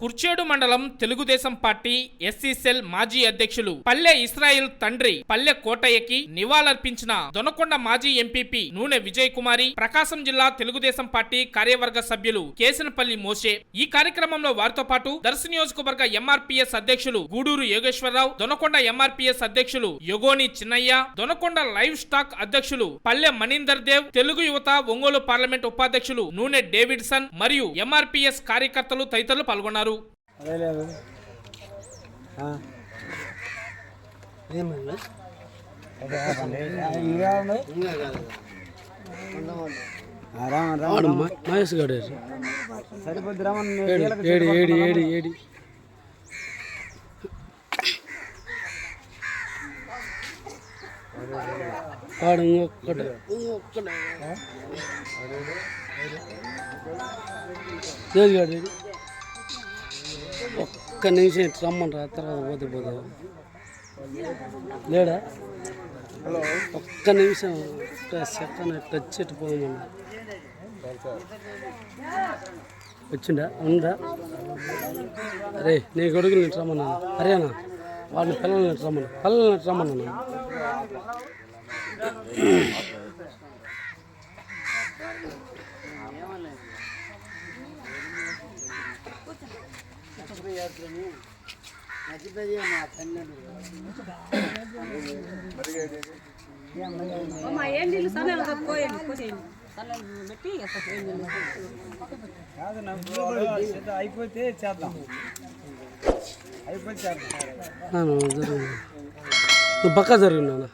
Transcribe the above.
కుర్చేడు మండలం Telugu Desam party SC cell మాజీ అధ్యక్షులు పల్లె ఇస్రాయిల్ తండ్రి పల్లె కోటయ్యకి నివాళులర్పించిన దొనకొండ మాజీ ఎంపీపీ నూనె విజయ్ కుమారి ప్రకాశం జిల్లా తెలుగుదేశం పార్టీ కార్యవర్గ సభ్యులు కేసనపల్లి మోషే. ఈ కార్యక్రమంలో వారితో పాటు దర్శ నియోజకవర్గ ఎంఆర్పీఎస్ అధ్యక్షులు గూడూరు యోగేశ్వరరావు దొనకొండ ఎంఆర్పీఎస్ అధ్యక్షులు యోగోని చిన్నయ్య దొనకొండ లైవ్ స్టాక్ అధ్యక్షులు పల్లె మణీందర్ దేవ్ తెలుగు యువత ఒంగోలు పార్లమెంట్ ఉపాధ్యక్షులు నూనె డేవిడ్సన్ మరియు ఎంఆర్పీఎస్ కార్యకర్తలు తదితరులు పాల్గొన్నారు. అదే లేదు ఆ. ఏమన్నా అదే ఆపండి. ఆ, ఇంకా ఉంది ఆ, రామన్ ఆడు రామన్ మ- మహేష్ గారు సరిపోద్ది Raman AD AD AD AD AD ఆడు ఇంకొకటి ఇంకొకటి ఏది గాడు ఏడి? ఒక్క నిమిషం ఇటు రమ్మంటారా తర్వాత పోతే పోతే లేడా? ఒక్క నిమిషం సెకండ్ టచ్ ఇటు పోమన్నా. వచ్చిండా? ఉందా? అరే నీ కొడుకుని ఇటు రమ్మన్నా. అరేనా వాళ్ళని పిల్లల్ని ఇటు రమ్మన్నా. పిల్లల్ని ఇటు రమ్మన్నా అమ్మ ఏం నీళ్ళు? సన్నలు కప్పుకోయండి కోసేయండి సన్నలు పెట్టి కాదు నాకు అయిపోతే చేద్దాం. అయిపోతే చేద్దాం. పక్క జరుగు నాన్న.